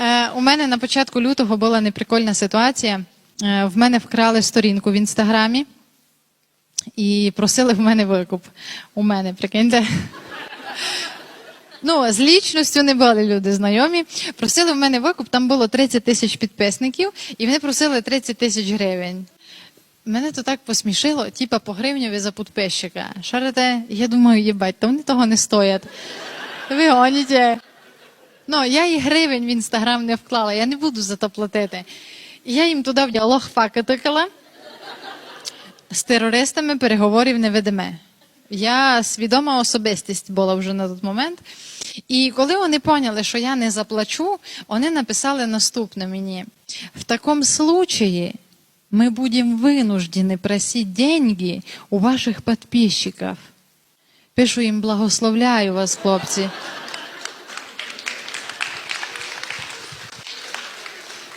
Е, у мене на початку лютого була неприкольна ситуація. Е, в мене вкрали сторінку в інстаграмі і просили в мене викуп. У мене, прикиньте. Ну, з лічністю не були люди знайомі. Просили в мене викуп, там було 30 тисяч підписників, і вони просили 30 тисяч гривень. Мене то так посмішило, типа по гривневі за підписчика. Шарите, я думаю, їбать, то вони того не стоять. Ви гоніте. Ну, я і гривень в інстаграм не вклала, я не буду за то платити. І я їм туди в діалог факи тикала. З терористами переговорів не ведеме. Я свідома особистість була вже на той момент. І коли вони поняли, що я не заплачу, вони написали наступне мені: в такому случае мы будем вынуждены просить деньги у ваших подписчиков. Пишу їм благословляю вас, хлопці.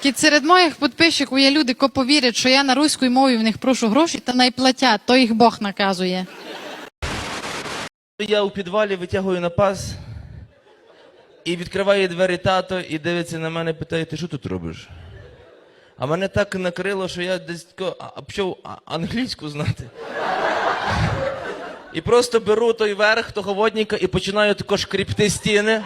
Кіт серед моїх підписчиків є люди, ко повірять, що я на руській мові в них прошу гроші та найплатять, то їх Бог наказує. Я у підвалі витягую на пас і відкриває двері тато і дивиться на мене, питає, ти що тут робиш? А мене так накрило, що я десь почав англійську знати. І просто беру той верх того водника і починаю тако шкріпти стіни.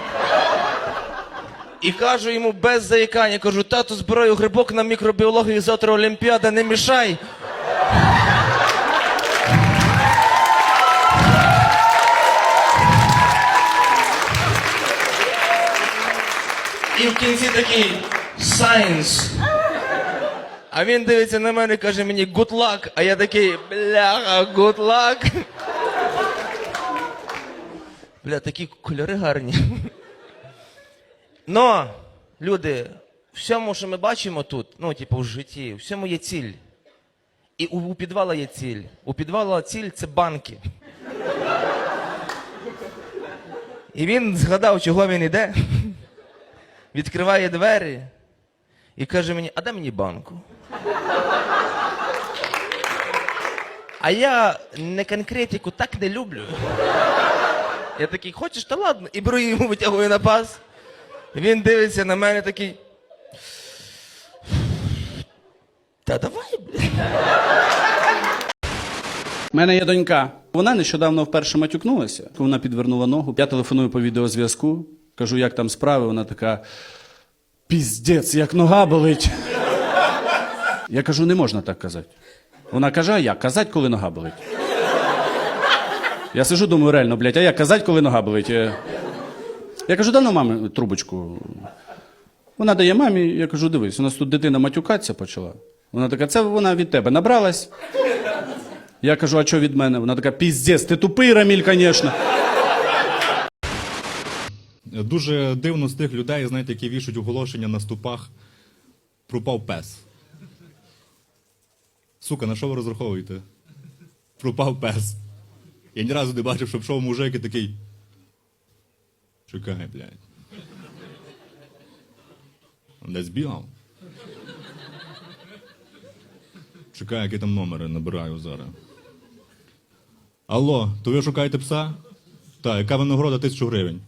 І кажу йому без заїкання, кажу, тату збираю грибок на мікробіологію завтра Олімпіада, не мішай. І в кінці такий science. А він дивиться на мене і каже мені good luck, а я такий бляха, good luck. Бля, такі кольори гарні. Но, люди, всьому, що ми бачимо тут, ну, типу, в житті, всьому є ціль. І у, у підвала є ціль. У підвала ціль це банки. І він згадав, чого він іде відкриває двері і каже мені, а дай мені банку. А я не конкретику так не люблю. Я такий, хочеш, та ладно, і беру йому витягую на пас. Він дивиться на мене такий. Та давай. У мене є донька. Вона нещодавно вперше матюкнулася. Вона підвернула ногу. Я телефоную по відеозв'язку, кажу, як там справи. Вона така. Піздець, як нога болить. Я кажу, не можна так казати. Вона каже, а як? Казать, коли нога болить. Я сижу, думаю, реально, блядь, а як казать, коли нога болить? Я кажу, дай на мамі трубочку. Вона дає мамі, я кажу, дивись, у нас тут дитина матюкатися почала. Вона така, це вона від тебе набралась. Я кажу, а що від мене? Вона така, піздець, ти тупий, Раміль, звісно. Дуже дивно з тих людей, знаєте, які вішуть оголошення на ступах. Пропав пес. Сука, на що ви розраховуєте? Пропав пес. Я ні разу не бачив, щоб шов мужик і такий. Чекай, блядь. Десь бігав. Чекай, який там номери набираю зараз. Алло, то ви шукаєте пса? Так, яка винагорода тисячу гривень.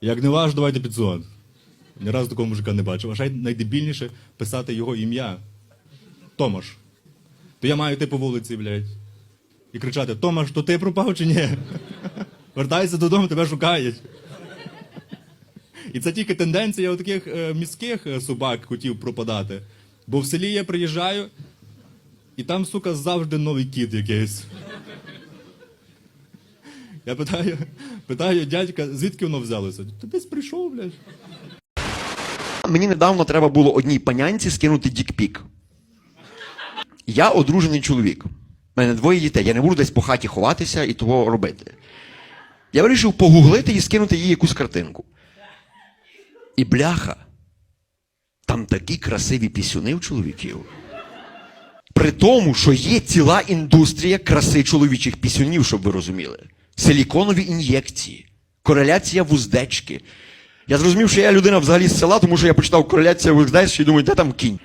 Як не ваш, давайте 500. Ні разу такого мужика не бачив. А ще найдебільніше писати його ім'я. Томаш. То я маю йти по вулиці, блядь. І кричати: Томаш, то ти пропав чи ні? Вертайся додому, тебе шукають. І це тільки тенденція у таких е, міських е, собак хотів пропадати. Бо в селі я приїжджаю, і там, сука, завжди новий кіт якийсь. Я питаю, питаю дядька, звідки воно взялося? Ти десь прийшов, блядь. Мені недавно треба було одній панянці скинути дікпік. Я одружений чоловік. У мене двоє дітей. Я не буду десь по хаті ховатися і того робити. Я вирішив погуглити і скинути їй якусь картинку. І бляха. Там такі красиві пісюни в чоловіків. При тому, що є ціла індустрія краси чоловічих пісюнів, щоб ви розуміли. Силіконові ін'єкції, кореляція вуздечки. Я зрозумів, що я людина взагалі з села, тому що я почитав кореляція вуздечки і думаю, де там кінь?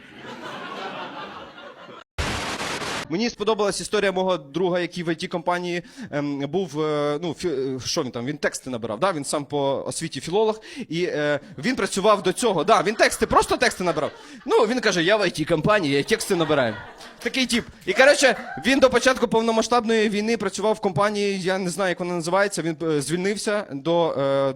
Мені сподобалась історія мого друга, який в it компанії ем, був. е, ну, фі- е, що він там? Він тексти набирав. Да? Він сам по освіті філолог, і е, він працював до цього. Да, він тексти, просто тексти набирав. Ну, він каже: я в it компанії, я тексти набираю. Такий тип. І коротше, він до початку повномасштабної війни працював в компанії, я не знаю, як вона називається. Він е, звільнився до е,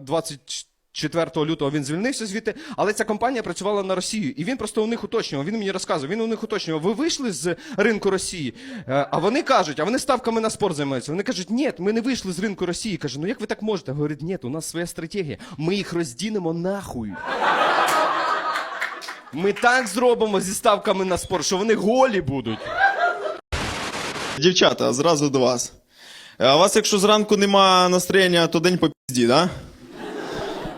24 лютого він звільнився звідти, але ця компанія працювала на Росію. І він просто у них уточнював. Він мені розказував, він у них уточнював. Ви вийшли з ринку Росії? Е, А вони кажуть, а вони ставками на спорт займаються. Вони кажуть, ні, ми не вийшли з ринку Росії. Каже, ну як ви так можете? Говорить, ні, у нас своя стратегія. Ми їх роздінемо нахуй. Ми так зробимо зі ставками на спорт, що вони голі будуть. Дівчата, зразу до вас. Е, А у вас, якщо зранку нема настроєння, то день по пізді, да?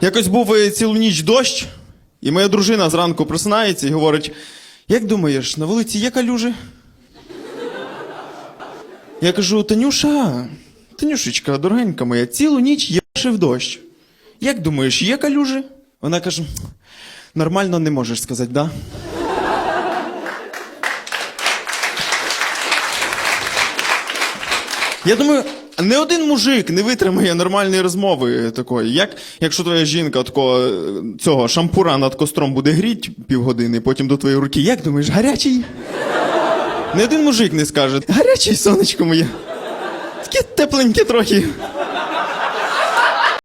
Якось був е, цілу ніч дощ, і моя дружина зранку просинається і говорить: як думаєш, на вулиці є калюжі? Я кажу: Танюша, Танюшечка, дорогенька моя, цілу ніч єшив дощ. Як думаєш, є калюжі? Вона каже: нормально не можеш сказати, да? Я думаю, не один мужик не витримає нормальної розмови такої. Як якщо твоя жінка такого, е, цього шампура над костром буде гріть півгодини, потім до твоєї руки, як думаєш, гарячий? Не один мужик не скаже, гарячий сонечко моє. Таке тепленьке трохи.